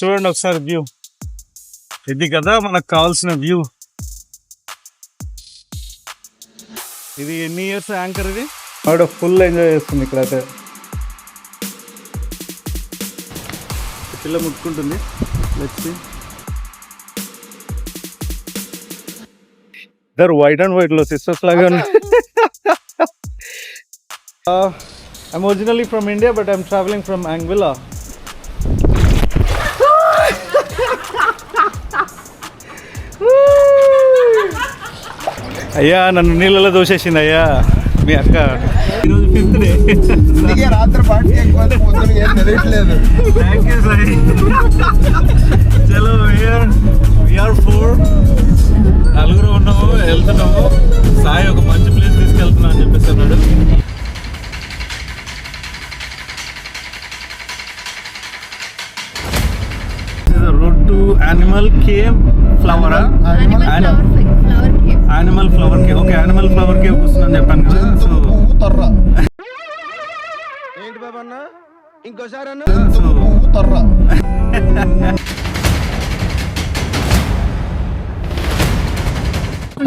చూడండి ఒకసారి వ్యూ. ఇది కదా మనకు కావాల్సిన వ్యూ. ఇది ఎన్ని ఇయర్స్ యాంకర్ ఇది? ఆవిడ ఫుల్ ఎంజాయ్ చేస్తుంది ఇక్కడైతే. పిల్ల ముట్టుకుంటుంది. లెట్స్ ఇద్దరు వైట్ అండ్ వైట్లో సిస్టర్స్ లాగా I'm originally from India but I'm travelling from Anguilla అయ్యా నన్ను నీళ్ళలో దోసేసింది అయ్యా మీ అక్క. ఈరోజు ఫిఫ్త్ డే రాత్రి పార్టీ ఎక్కువ పొద్దున ఏం తెలియట్లేదు. Thank you Sai. చలో వీఆర్ వీఆర్ ఫోర్ నలుగురు ఉన్నాము వెళ్తున్నాము. సాయి ఒక మంచి ప్లేస్ తీసుకెళ్తున్నా అని చెప్పేసి అన్నాడు. Road to animal cave flower animal flower cave okay animal flower cave వస్తుందని చెప్పాను కదా సో ఏంటి బాబా అన్న? ఇంకోసారి అన్న?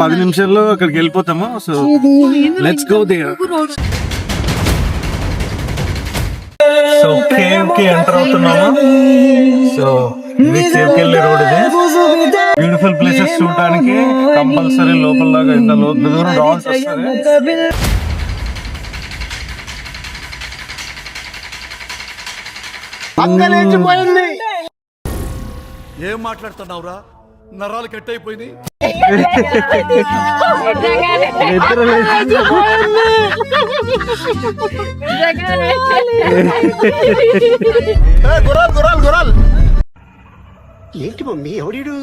పది నిమిషాల్లో అక్కడికి వెళ్ళిపోతాము so let's go there so కేవ్కి enter అవుతున్నాము. సో ఇది రోడ్ ఇది. బ్యూటిఫుల్ ప్లేసెస్ చూడడానికి కంపల్సరీ లోపల దాకా ఇంత లో- దూరం రావాల్సి వస్తుంది. ఏం మాట్లాడుతున్నావురా? నరాలు కట్ అయిపోయింది గుర్రాలు గుర్రాలు గుర్రాలు. ఏంటి మమ్మీ? ఎవడీడు?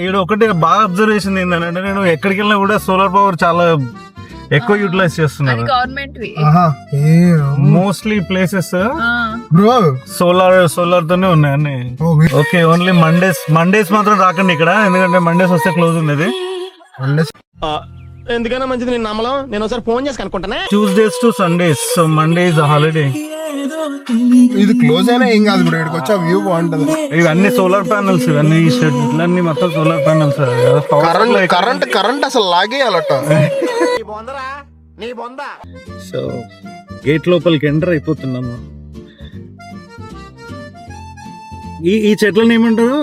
ఇక్కడ ఒకటి బాగా అబ్జర్వేషన్ ఏంటంటే నేను ఎక్కడికి వెళ్ళినా కూడా సోలార్ పవర్ చాలా ఎక్కువ యూటిలైజ్ చేస్తున్నారు. Government mostly places bro. Solar solar తోనే ఉన్నాయి ఓకే. ఓన్లీ మండేస్ మండేస్ మాత్రం రాకండి ఇక్కడ ఎందుకంటే మండేస్ వస్తే క్లోజ్ ఉండేది. ఎందుకైనా మంచిది నేను నమ్మలం? నేను ఒకసారి ఫోన్ చేసి కనుక్కుంటానే? Tuesdays to Sundays so Monday is holiday ఇది క్లోజ్ అయినా ఏం కాదు బ్రో ఇక్కడికి వచ్చా వ్యూ బాగుంటది. ఇవన్నీ సోలార్ ప్యానల్స్ ఇవన్నీ ఈ షెడ్ ఇట్లన్నీ మొత్తం solar panels current current current అసలు లాగేయాలట. నీ బొందరా? నీ బొంద? సో గేట్ లోపలికి ఎంటర్ అయిపోతున్నాము. ఈ ఈ చెట్లను ఏమంటారు?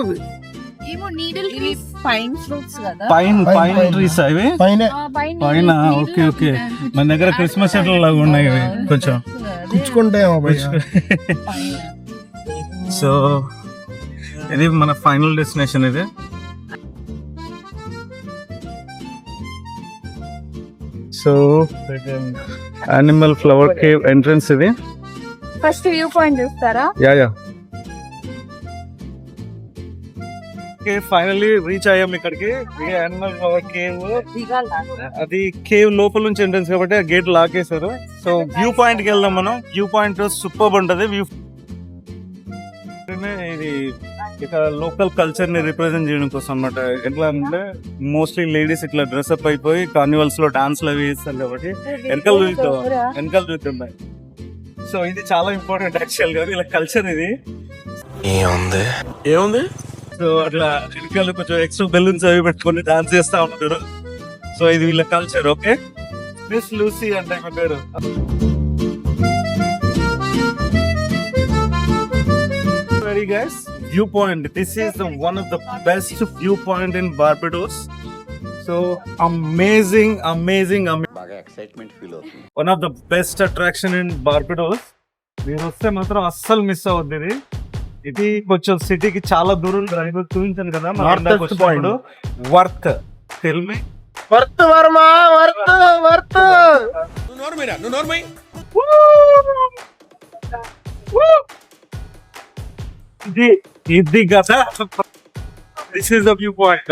పైన్ ఫ్రూట్స్ కదా. పైన్ పైన్ ట్రీస్ అవి పైన. ఆ, పైన. Okay okay. మన దగ్గర క్రిస్మస్ చెట్లు లాగా ఉన్నాయి ఇవి. కొంచెం. పైన. సో ఇది మన ఫైనల్ డెస్టినేషన్ ఇది. So animal flower cave entrance ఇది. ఫస్ట్ వ్యూ పాయింట్ చూస్తారా? Yeah yeah. ఫైనల్లీ రీచ్ అయ్యాం ఇక్కడికి. కేవ్ అది కేవ్ లోపల నుంచి ఎంట్రన్స్ కాబట్టి ఆ గేట్ లాకేశారు సో వ్యూ పాయింట్కి వెళ్దాం మనం. వ్యూ పాయింట్ సూపర్ ఉంటది. వ్యూ ఇది ఇక లోకల్ కల్చర్ని రిప్రజెంట్ చేయడం కోసం అన్నమాట. ఎట్లా అంటే మోస్ట్లీ లేడీస్ ఇట్లా డ్రెస్అప్ అయిపోయి కార్నివల్స్లో డాన్స్ అవి వేస్తారు కాబట్టి వెనకాల చూద్దాం వెనకాల చూద్దాం సో ఇది చాలా ఇంపార్టెంట్ యాక్చువల్గా. ఇలా కల్చర్ ఇది. ఏముంది? సో అట్లా వెనకాల కొంచెం ఎక్స్ట్రా బెలూన్స్ అవి పెట్టుకొని డాన్స్ చేస్తా ఉంటారు. సో ఇది వీళ్ళ కల్చర్ ఓకే మిస్ లూసీ అంటే ఈమె పేరు. Very guys view point this is the one of the best view point in Barbados so amazing amazing బాగా ఎక్సైట్మెంట్ ఫీల్ అవుతుంది. One of the best attraction in Barbados మీరు వస్తే మాత్రం అస్సలు miss అవ్వద్దు ఇది. ఇది కొంచెం సిటీకి చాలా దూరం డ్రైవ్ చూపించాను కదా point. వర్త్ మీ వర్త్ వర్మ వర్త్ వర్త్ ఇది ఇది కదా. This is view point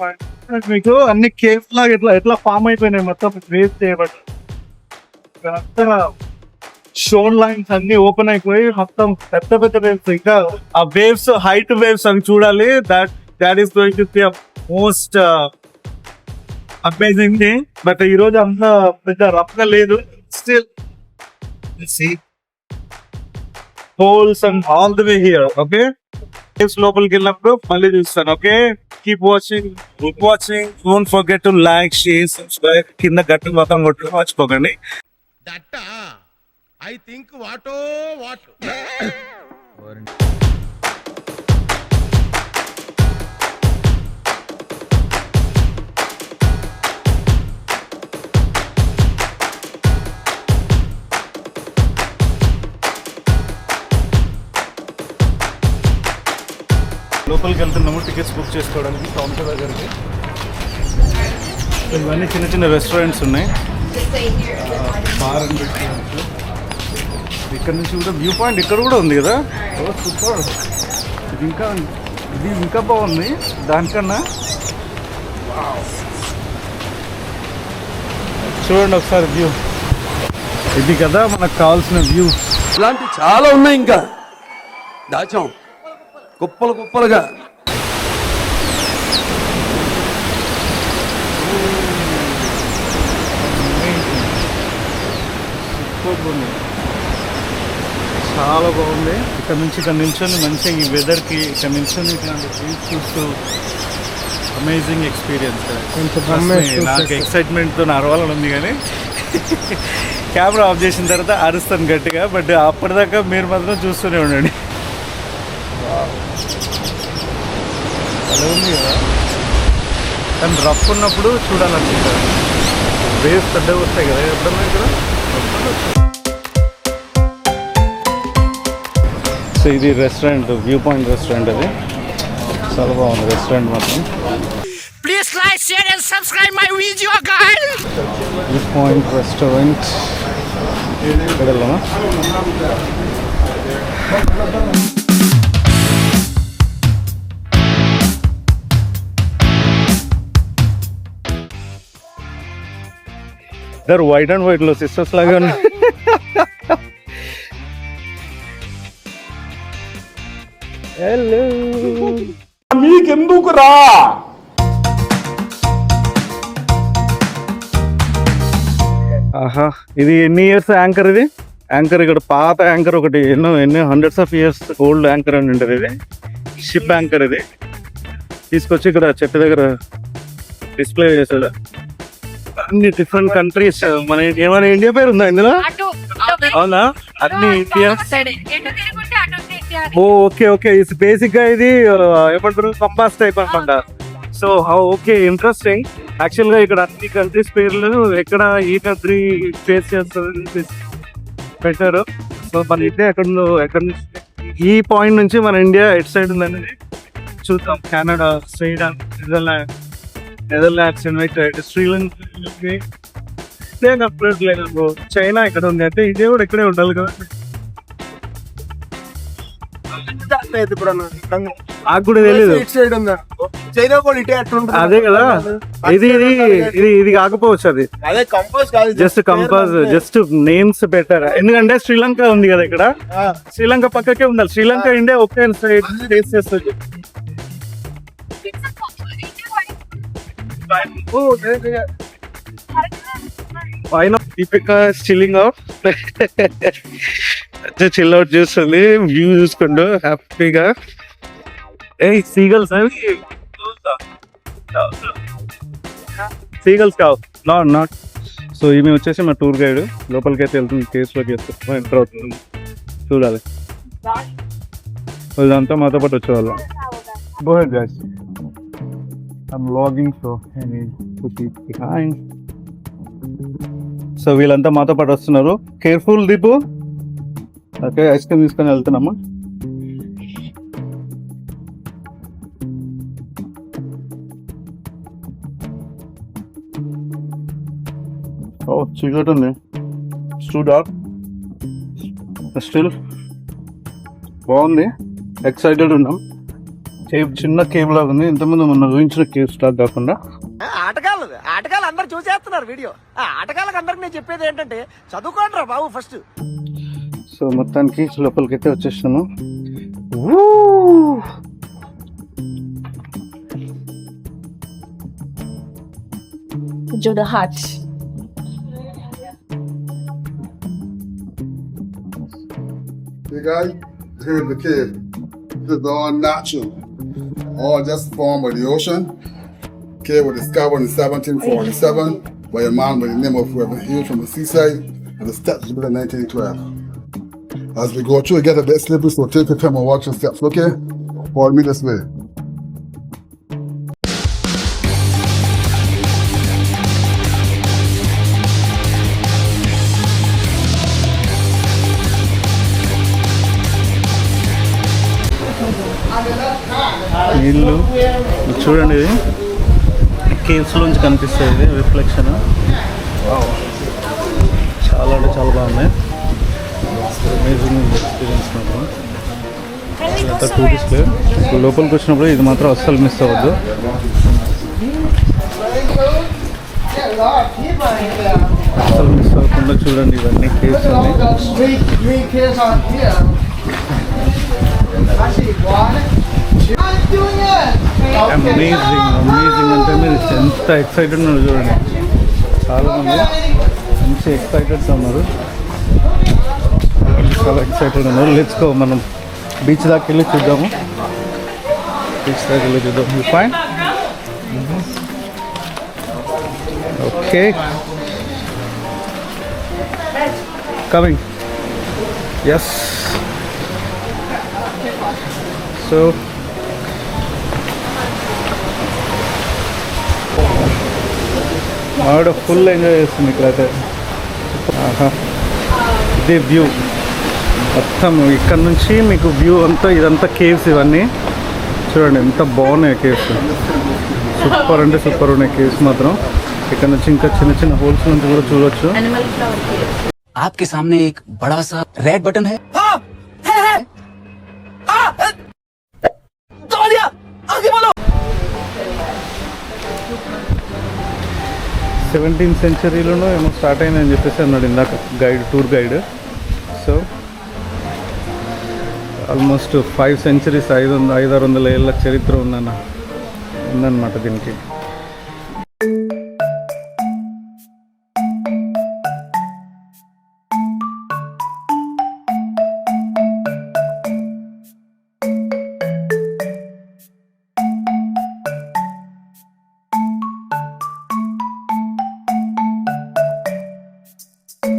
point మీకు అన్ని కేవ్స్ లాగా ఎట్లా ఎట్లా ఫామ్ అయిపోయినాయి మొత్తం? వేస్ట్ చేయబడి షోన్ లైన్స్ అన్ని ఓపెన్ అయిపోయి మొత్తం పెద్ద పెద్ద వేవ్స్ ఇంకా ఆ వేవ్స్ హైట్ వేవ్స్ అవి చూడాలి. That that is going to be most amazing thing but ఈ రోజు అంత పెద్ద రఫ్గా లేదు. Still holes and all the way here okay లోపలికి వెళ్ళినప్పుడు మళ్ళీ చూస్తాను okay keep watching good watching don't forget to like share subscribe కింద గట్టి మొత్తం కొట్టు మర్చిపోకండి. దట్టా? I think what what. లోపలికి వెళ్తున్నాము టికెట్స్ బుక్ చేసుకోవడానికి కౌంటర్ దగ్గరికి. ఇవన్నీ చిన్న చిన్న రెస్టారెంట్స్ ఉన్నాయి. బార్ అండ్ రెస్టారెంట్స్ ఇక్కడ నుంచి కూడా వ్యూ పాయింట్ ఇక్కడ కూడా ఉంది కదా? సూపర్. ఇది ఇంకా ఇది ఇంకా బాగుంది. దానికన్నా. చూడండి ఒకసారి వ్యూ. ఇది కదా మనకు కావాల్సిన వ్యూ. ఇలాంటి చాలా ఉన్నాయి ఇంకా. దాచాం. కుప్పలు కుప్పలుగా. సూపర్ చాలా బాగుంది. ఇక్కడ నుంచి ఇక్కడ నిల్చొని మంచిగా ఈ వెదర్కి ఇక్కడ నిల్చొని ఇట్లాంటి వ్యూస్ చూస్తూ అమేజింగ్ ఎక్స్పీరియన్స్ నాకు ఎక్సైట్మెంట్తో అరవాలని ఉంది కానీ కెమెరా ఆఫ్ చేసిన తర్వాత అరుస్తాను గట్టిగా బట్ అప్పటిదాకా మీరు మాత్రం చూస్తూనే ఉండండి. అలా ఉంది కదా. కానీ రఫ్ ఉన్నప్పుడు చూడాలనుకుంటారు వేవ్స్ పెద్దగా వస్తాయి కదా ఎప్పుడన్నా ఇక్కడ? ఇది రెస్టారెంట్ వ్యూ పాయింట్ రెస్టారెంట్ అది చాలా బాగుంది రెస్టారెంట్ మాత్రం please like share and subscribe my video guys view point restaurant ఇక్కడ వెళ్ళామా ఇద్దరు వైట్ అండ్ వైట్లో సిస్టర్స్ లాగా ఉన్నాయి. మీకెందుకు రా? ఆహా ఇది ఎన్ని ఇయర్స్ యాంకర్ ఇది? యాంకర్ ఇక్కడ పాత యాంకర్ ఒకటి ఎన్నో ఎన్నో hundreds of years old anchor అని ఉంటుంది ఇది. షిప్ యాంకర్ ఇది. తీసుకొచ్చి ఇక్కడ చెట్టు దగ్గర డిస్ప్లే చేశాడు అన్ని డిఫరెంట్ కంట్రీస్ మన ఏమైనా ఇండియా పేరు ఉందా ఇందులో? అవునా? అన్ని ఇండియా ఓ ఓకే ఓకే. ఇది బేసిక్గా ఇది ఏమంటారు? కంపాస్ టైప్ అనమాట సో హౌ ఓకే ఇంట్రెస్టింగ్ యాక్చువల్గా ఇక్కడ అన్ని కంట్రీస్ పేర్లు ఎక్కడ ఈ కంట్రీ ఫేస్ చేస్తుంది పెట్టారు. సో మన ఇండియా ఎక్కడ ఎక్కడ నుంచి ఈ పాయింట్ నుంచి మన ఇండియా ఎట్ సైడ్ ఉందనేది చూద్దాం. Canada Sweden Netherland Netherlands United Sri Lanka లేదు చైనా ఇక్కడ ఉంది? అంటే ఇదే కూడా ఇక్కడే ఉండాలి కదా. ఇప్పుడు నాకు కూడా తెలియదు ఇటు సైడ్ ఉందా? చైనా కూడా ఇటే అట్లుంటుంది అదే కదా. ఇది ఇది ఇది ఇది కాకపోవచ్చు అది. అదే కంపోజ్ కాదు జస్ట్ కంపాస్ జస్ట్ నేమ్స్ పెట్టారు. ఎందుకంటే శ్రీలంక ఉంది కదా ఇక్కడ. శ్రీలంక పక్కకే ఉండాలి. శ్రీలంక ఇండియా ఒకే సైడ్ ఫేస్ చేస్తుంది. పైన Deepika chilling of chill out చేస్తుంది వ్యూ చూసుకుంటూ హ్యాపీగా. ఏ సీగల్స్ అవి? సీగల్స్ కావు. నాట్ నాట్ సో ఈమె వచ్చేసి మా టూర్ గైడ్ లోపలికి అయితే వెళ్తుంది కేసులోకి వెళ్తుంది. ఎంటర్ అవుతుంది. చూడాలి. ఇదంతా మాతో పాటు వచ్చేవాళ్ళం. Go head guys I'm logging so so వీళ్ళంతా మాతో పాటు వస్తున్నారు. Careful Deepu okay ice cream తీసుకొని వెళ్తున్నాము? ఓ చీకటి ఉంది. స్టూ డార్క్ స్టిల్ బాగుంది. ఎక్సైటెడ్ ఉన్నాం. కేవ్ చిన్న కేవ్ లాగా ఉంది. ఇంతకుముందు మొన్న ఊహించిన కేవ్ స్టాక్ కాకుండా. ఆటగాళ్ళు ఆటగాళ్ళు అందరు చూసేస్తున్నారు వీడియో. ఆ ఆటగాళ్ళకి అందరికి నేను చెప్పేది ఏంటంటే చదువుకోండి రా బాబు ఫస్ట్ సో మొత్తానికి Woo! వచ్చేసాము చూడ heart Hey, guys, here's the kid. This is all natural, all just formed by the ocean. Cave was discovered in 1747 by a man by the name of Reverend Hughes from the seaside, and the steps in 1912. As we go through, it gets a bit slippery, so take your time and watch your steps, okay? Follow me this way. నీళ్ళు ఇది చూడండి ఇది caves లోంచి కనిపిస్తుంది ఇది reflection చాలా అంటే చాలా బాగున్నాయి అమేజింగ్ ఎక్స్పీరియన్స్ మాత్రం. లోపలికి వచ్చినప్పుడు ఇది మాత్రం అస్సలు మిస్ అవ్వద్దు. అస్సలు మిస్ అవ్వకుండా చూడండి ఇవన్నీ కేవ్స్ అన్ని. అమేజింగ్ అమేజింగ్ అంటే మీరు ఎంత ఎక్సైటెడ్ ఉన్నారు చూడండి. చాలా మంది మంచి ఎక్సైటెడ్గా ఉన్నారు. చాలా ఎక్సైటెడ్ ఉన్నారు. లెట్స్ గో మనం బీచ్ దాకా వెళ్ళి చూద్దాము. బీచ్ దాకా వెళ్ళి చూద్దాం. You fine okay coming yes so ఆవిడ ఫుల్ ఎంజాయ్ చేస్తుంది ఇక్కడైతే. ఆహా. ఇదే వ్యూ మొత్తం ఇక్కడ నుంచి మీకు వ్యూ అంతా ఇదంతా కేవ్స్ ఇవన్నీ చూడండి ఎంత బాగున్నాయి కేవ్స్ సూపర్ అంటే సూపర్ ఉన్నాయి కేవ్స్ మాత్రం ఇక్కడ నుంచి ఇంకా చిన్న చిన్న హోల్స్ నుంచి కూడా చూడొచ్చు అనిమల్ ఫ్లవర్ కేవ్స్ आपके सामने एक बड़ा सा रेड बटन है సెవెంటీన్ సెంచరీలోనూ ఏమో స్టార్ట్ అయిందని చెప్పేసి అన్నాడు ఇందాక guide tour guide almost five centuries ఐదు వంద ఐదు ఆరు వందల ఏళ్ళ చరిత్ర ఉందన్న ఉందన్నమాట దీనికి.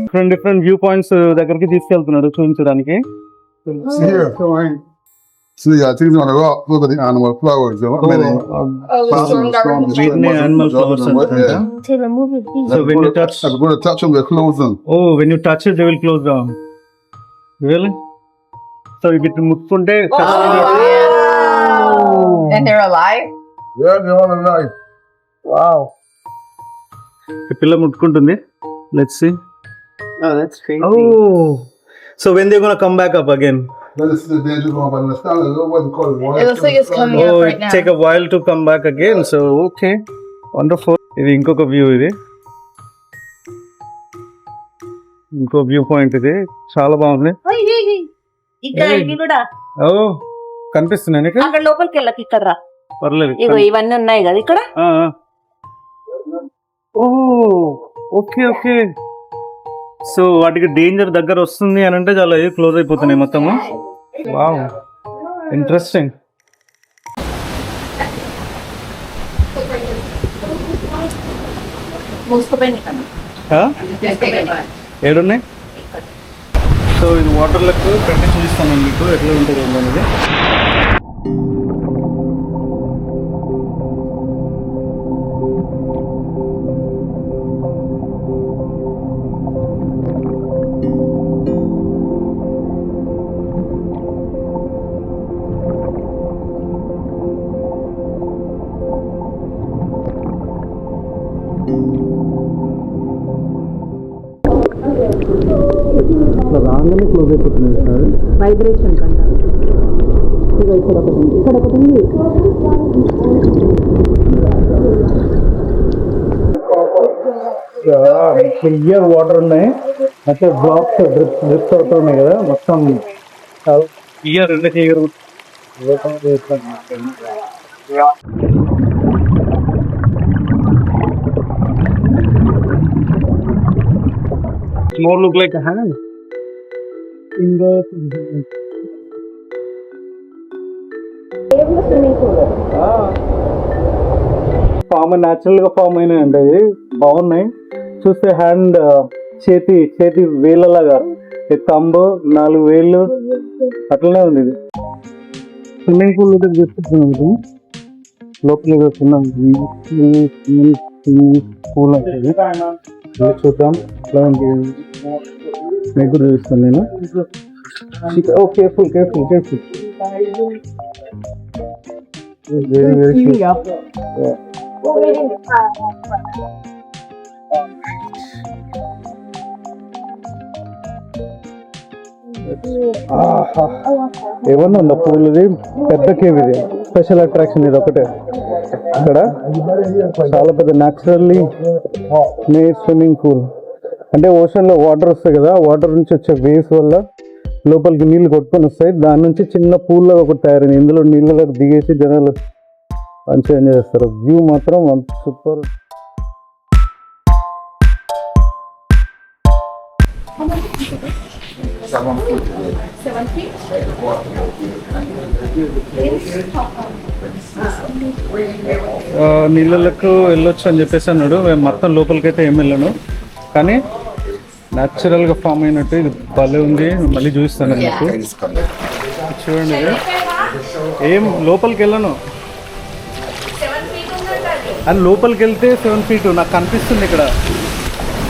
డిఫరెంట్ డిఫరెంట్ వ్యూ పాయింట్స్ దగ్గరికి తీసుకెళ్తున్నాడు చూపించడానికి. See here. See, I think on the rock, look at the animal flowers. There are many. వీటిని యానిమల్ ఫ్లవర్స్ అనుకుంటా so when you touch I'm going to touch them, they're closing. Oh when you touch they will close down really so వీటిని ముట్టుకుంటే And they're alive? Yeah, they're all alive. Wow ఈ పిల్ల ముట్టుకుంటుంది let's see Oh, that's crazy. Oh so when they gonna come back up again Then this is the danger one, but understand a little what they call it. It looks like it's coming oh up right now. Take a while to come back again so okay wonderful ఇది ఇంకొక view ఇది. ఇంకో view point ఇది. చాలా బాగుంది. ఇక్కడ ఇవి కూడా. ఓ కనిపిస్తున్నాయి నీకు? అక్కడ లోపలికి వెళ్ళకి ఇక్కడ రా. పర్లేదు ఇగో ఇవన్నీ ఉన్నాయి కదా ఇక్కడ. ఓ ఓకే ఓకే. సో వాటికి డేంజర్ దగ్గర వస్తుంది అని అంటే చాలా క్లోజ్ అయిపోతున్నాయి మొత్తము. వావ్ ఇంట్రెస్టింగ్ ఏడున్నాయి? సో ఇది వాటర్ లెక్క పెట్టి చూపిస్తాను మీకు. ఎట్లా ఉంటుంది అనేది క్లియర్ వాటర్ ఉన్నాయి. అంటే బ్లాక్స్ డ్రిప్ డ్రిప్స్ అవుతున్నాయి కదా మొత్తం. క్లియర్ రెండు clear more look like a hand. Fingers. Form న్యాచురల్గా ఫామ్ అయినాయి అండి అవి. బాగున్నాయి. చూస్తే హ్యాండ్ చేతి చేతి వేళ్ళలాగా. తంబు నాలుగు వేళ్ళు అట్లనే ఉంది ఇది. స్విమ్మింగ్ పూల్ దగ్గర చూస్తున్నాం లోపలికి వస్తున్నాం స్విమ్మింగ్ పూల్ అంటే ఇది. ఇది చూద్దాం. ఎట్లా ఉంది. మీకు చూపిస్తాను నేను. ఓ careful careful careful. Very very ఏమన్నా ఉందా? పూలది పెద్ద కేవ్ ఇది స్పెషల్ అట్రాక్షన్ ఇది ఒకటే. ఇక్కడ చాలా పెద్ద న్యాచురల్లీ మేడ్ స్విమ్మింగ్ పూల్ అంటే ఓషన్లో వాటర్ వస్తాయి కదా వాటర్ నుంచి వచ్చే వేవ్స్ వల్ల లోపలికి నీళ్ళు కొట్టుకొని వస్తాయి. దాని నుంచి చిన్న పూల్లో ఒకటి తయారైంది. ఇందులో నీళ్ళలో దిగేసి జనాలు మంచిగా ఎంజాయ్ చేస్తారు. వ్యూ మాత్రం సూపర్ నీళ్ళకు వెళ్ళొచ్చు అని చెప్పేసి అన్నాడు. మేము మొత్తం లోపలికైతే ఏం వెళ్ళాను. కానీ న్యాచురల్గా ఫామ్ అయినట్టు ఇది భలే ఉంది. మళ్ళీ చూపిస్తాను మీకు. చూడండి ఇది. ఏం లోపలికి వెళ్ళను. అండ్ లోపలికి వెళ్తే సెవెన్ ఫీట్ నాకు కనిపిస్తుంది ఇక్కడ.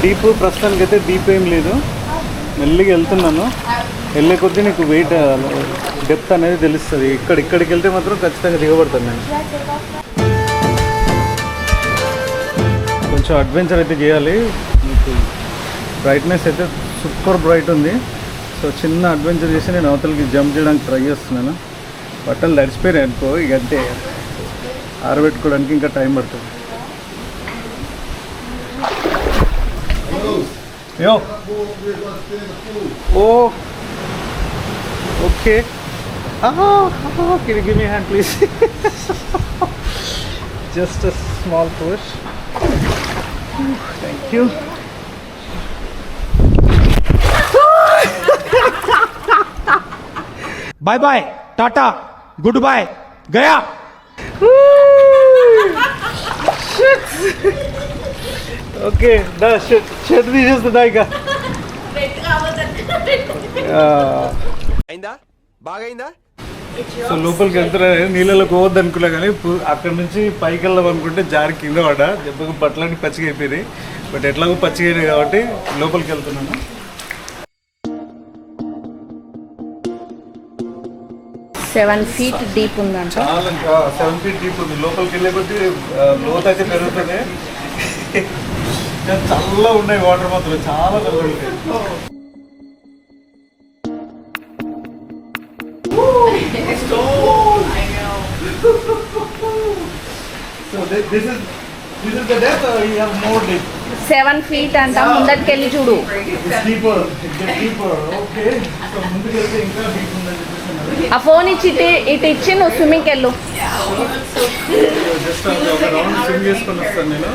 డీప్ ప్రస్తుతానికి అయితే డీప్ ఏం లేదు. మెల్లిగా వెళ్తున్నాను. వెళ్ళే కొద్దీ నీకు వెయిట్ డెప్త్ అనేది తెలుస్తుంది. ఇక్కడ ఇక్కడికి వెళ్తే మాత్రం ఖచ్చితంగా దిగబడతాను నేను. కొంచెం అడ్వెంచర్ అయితే చేయాలి. మీకు బ్రైట్నెస్ అయితే సూపర్ బ్రైట్ ఉంది. సో చిన్న అడ్వెంచర్ చేసి నేను అవతలకి జంప్ చేయడానికి ట్రై చేస్తున్నాను. బట్టలు తడిచిపోయాయి అనుకో ఇక అంతే. ఆరబెట్టుకోవడానికి ఇంకా టైం పడుతుంది. యో! Oh. Okay. Oh, oh, can you give me a hand, please? Just a small push. Thank you. bye bye. Tata. Goodbye. Gaya. Shit. okay, da shit. Shit, we just the అయిందా? బాగైందా? So లోపలికి వెళ్తున్నా నీళ్ళలో పోవద్దు అనుకున్నా కానీ అక్కడ నుంచి పైకి వెళ్దాం అనుకుంటే జారి కింద పడ్డా దెబ్బకు బట్టలన్నీ పచ్చిగా అయిపోయినాయి బట్ ఎట్లాగో పచ్చిగా అయినాయి కాబట్టి లోపలికి వెళ్తున్నాను. సెవెన్ ఫీట్ డీప్ ఉందంట. చాలా ఇంకా సెవెన్ ఫీట్ డీప్ ఉంది. లోపలికి వెళ్ళే కొద్దీ లోతు అయితే పెరుగుతుంది. చల్లగా ఉన్నాయి వాటర్ మాత్రం చాలా చల్లగా ఉంటాయి. So thi- this is this is the depth or you have more deep? Seven feet అంట చూడు. So ఉందని చెప్పేసి అన్నారు. ఆ ఫోన్ ఇచ్చి ఇటు ఇటు ఇచ్చి నువ్వు స్విమ్మింగ్కి వెళ్ళు జస్ట్ ఒక రౌండ్ స్విమ్ చేసుకొని వస్తాను నేను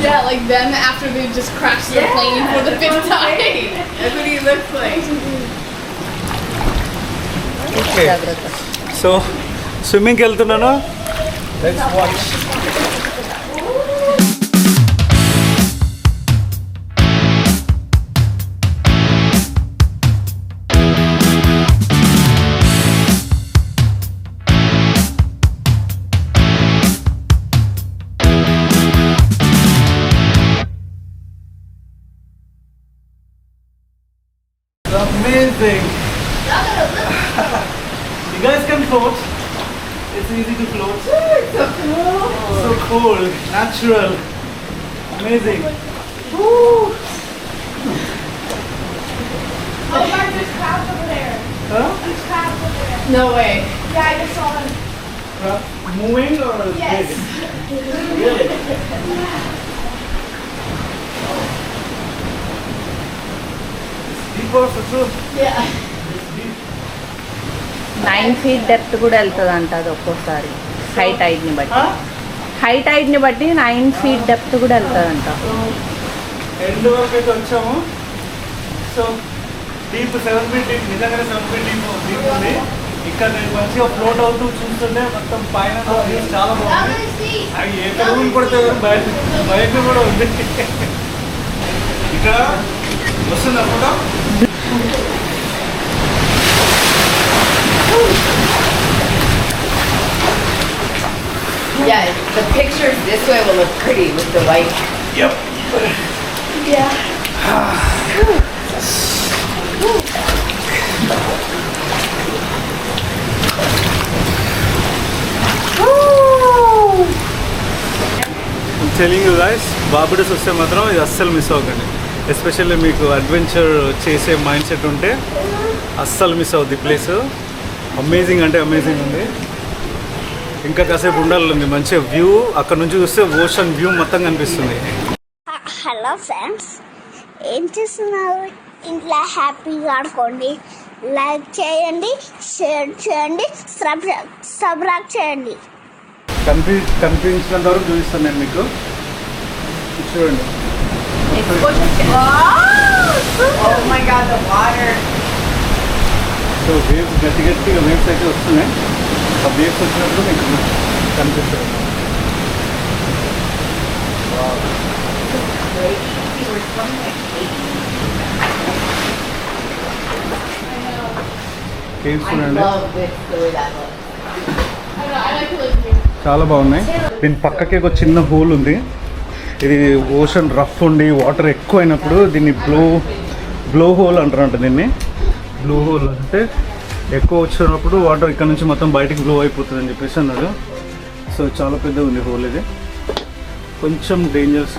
Yeah, like them after they just crashed their plane for the fifth time. That's what he looks like. Okay so స్విమ్మింగ్కి వెళ్తున్నాను let's watch you guys can float. It's easy to float. so cool. So cool. Natural. Amazing. Woo. Oh, Mark, there's crabs over there. Huh? There's crabs over there. No way. Yeah, I just saw them. Uh, moving or Yes. dead? Really? Deep also too. Yeah. Nine feet depth కూడా వెళ్తుంది అంట అది ఒక్కోసారి. Height హైట్ని బట్టి. High టైడ్ని బట్టి nine feet depth కూడా వెళ్తుంది end వరకు అయితే వచ్చాము. So deep seven feet deep నిజంగానే సెవెన్ ఫీట్ డీప్ డీప్ ఉంది. ఇక్కడ నేను మంచిగా ఫ్లోట్ అవుతూ చూస్తుంటే మొత్తం పైన చాలా బాగుంది. అవి ఎక్కడ రూమ్ పడితే బయట బయట కూడా ఉంది. ఇక్కడ వస్తుంది అనుకుంటా. Yeah, the pictures this way will look pretty with the white. Telling guys Barbados వస్తే మాత్రం ఇది అస్సలు మిస్ అవ్వకండి ఎస్పెషల్లీ మీకు అడ్వెంచర్ చేసే మైండ్ సెట్ ఉంటే అస్సలు మిస్ అవుద్ది ప్లేస్ అమేజింగ్ అంటే అమేజింగ్ ఉంది. ఇంకా కాసేపు ఉండాలి మంచిగా వ్యూ అక్కడ నుంచి చూస్తే ఓషన్ వ్యూ మొత్తం కనిపిస్తుంది. హలో ఫ్రెండ్స్ ఏం చేస్తున్నారు? ఇంట్లో హ్యాపీగా ఆడుకోండి లైక్ చేయండి షేర్ చేయండి సబ్స్క్రైబ్ సబ్స్క్రైబ్ చేయండి. కనిపి కనిపించినంత వరకు చూపిస్తాను నేను మీకు. చూడండి. Oh my god, the water. So waves గట్టి గట్టిగా వేవ్స్ అయితే వస్తున్నాయి. ఆ వేవ్స్ వచ్చినప్పుడు మీకు కనిపిస్తుంది. చాలా బాగున్నాయి. దీని పక్కకి ఒక చిన్న హోల్ ఉంది. ఇది ఓషన్ రఫ్ ఉండి వాటర్ ఎక్కువ అయినప్పుడు దీన్ని బ్లో బ్లో హోల్ అంటారంట దీన్ని. బ్లూ హోల్ అంటే ఎక్కువ వచ్చినప్పుడు వాటర్ ఇక్కడ నుంచి మొత్తం బయటకు బ్లూ అయిపోతుంది అని చెప్పేసి అన్నాడు. సో చాలా పెద్ద ఉంది హోల్ ఇది. కొంచెం డేంజరస్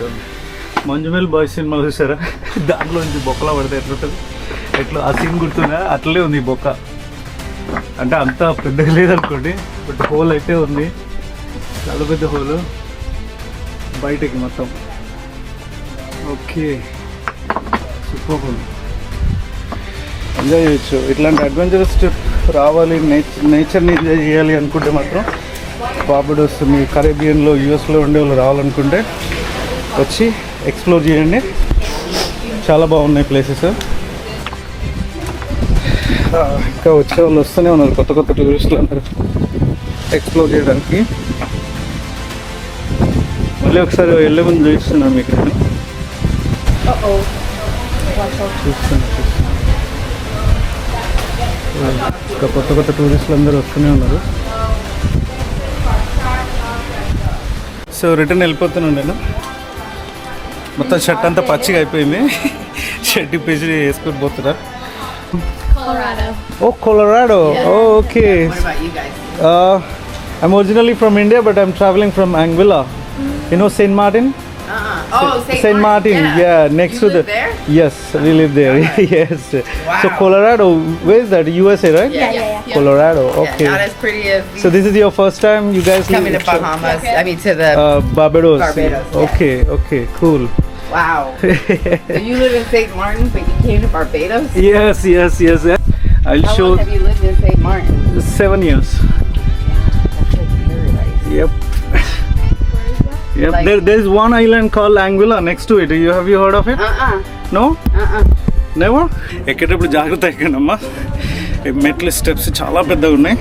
మంజుమేల్ బాయ్స్ సినిమా చూసారా? దాంట్లో నుంచి బొక్కలా పడితే ఎట్లుంటుంది? ఎట్లా? ఆ సీన్ గుర్తుందా? అట్లే ఉంది బొక్క. అంటే అంత పెద్దగా లేదనుకోండి బట్ హోల్ అయితే ఉంది. చాలా పెద్ద హోల్ బయటకి మొత్తం. ఓకే సూపర్ ఉంది ఎంజాయ్ చేయొచ్చు. ఇట్లాంటి అడ్వెంచరస్ ట్రిప్ రావాలి నేచర్ నేచర్ని ఎంజాయ్ చేయాలి అనుకుంటే మాత్రం బాబుడోస్ మీ కరేబియన్లో యూఎస్లో ఉండే వాళ్ళు రావాలనుకుంటే వచ్చి ఎక్స్ప్లోర్ చేయండి. చాలా బాగున్నాయి ప్లేసెస్ ఇంకా వచ్చే వాళ్ళు వస్తూనే ఉన్నారు. కొత్త కొత్త టూరిస్టులు అందరూ ఎక్స్ప్లోర్ చేయడానికి. మళ్ళీ ఒకసారి వెళ్ళే ముందు చూపిస్తున్నాను మీకు. నేను చూస్తాను చూస్తాను ఇంకా కొత్త కొత్త టూరిస్టులు అందరూ వస్తూనే ఉన్నారు. సో రిటర్న్ వెళ్ళిపోతున్నాను నేను మొత్తం షర్ట్ అంతా పచ్చిగా అయిపోయింది. షర్ట్ ఇప్పేసి వేసుకొని పోతున్నా. ఓ Colorado okay What about you guys? Uh, I'm originally from India, but I'm traveling from Anguilla. You know Saint Martin? Uh-uh. Oh, St. Saint Martin, yeah, next you to live the. there? Yes, we live there. yes. Wow. So Colorado, where is that? USA, right? Yeah, yeah, yeah. Colorado. Yeah, Okay. not as pretty as so this is your first time, you guys coming to live- Bahamas. I mean, to the Uh, Barbados. Barbados, yeah. Okay, okay, cool. wow. so you live in St. Martin, but you came to Barbados. yes, yes, yes. yeah. I'll How show long have you lived in St. Martin? seven years. Yeah, That's like paradise. Yep. Yep. Like- there, there's one island called Anguilla next to it. You have you heard of it? Uh-uh. No? Uh-uh. Never ఎక్కేటప్పుడు జాగ్రత్త ఎక్కండమ్మా మెట్ల steps చాలా పెద్దగా ఉన్నాయి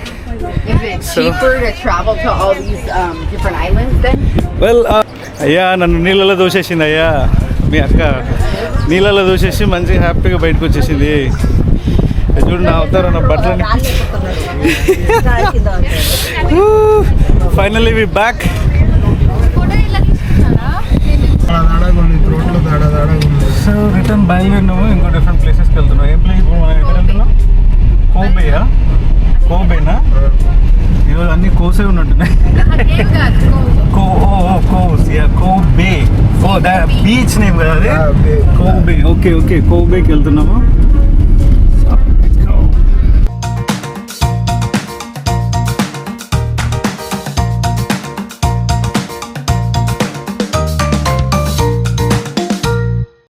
Is it cheaper to travel to all these um, different islands then? Well అయ్యా నన్ను నీళ్ళలో దోసేసింది అయ్యా మీ అక్క నీళ్ళలో దోసేసి మంచిగా హ్యాపీగా బయటకు వచ్చేసింది చూడు నా అవుతారు నా బట్టలని finally we back so return బయలుదేరినాము ఇంకో డిఫరెంట్ ప్లేసెస్కి వెళ్తున్నాం. ఏం ప్లేస్ ఇప్పుడు మనం ఎక్కడ వెళ్తున్నాం? కోబేయా కోబేనా? ఈరోజు అన్ని కోసే ఉన్నట్టున్నాయి. కో ఓ కోస్ yeah Cove Bay. Oh the beach name కదా అది? కోబే ఓకే ఓకే కోబేకి వెళ్తున్నాము.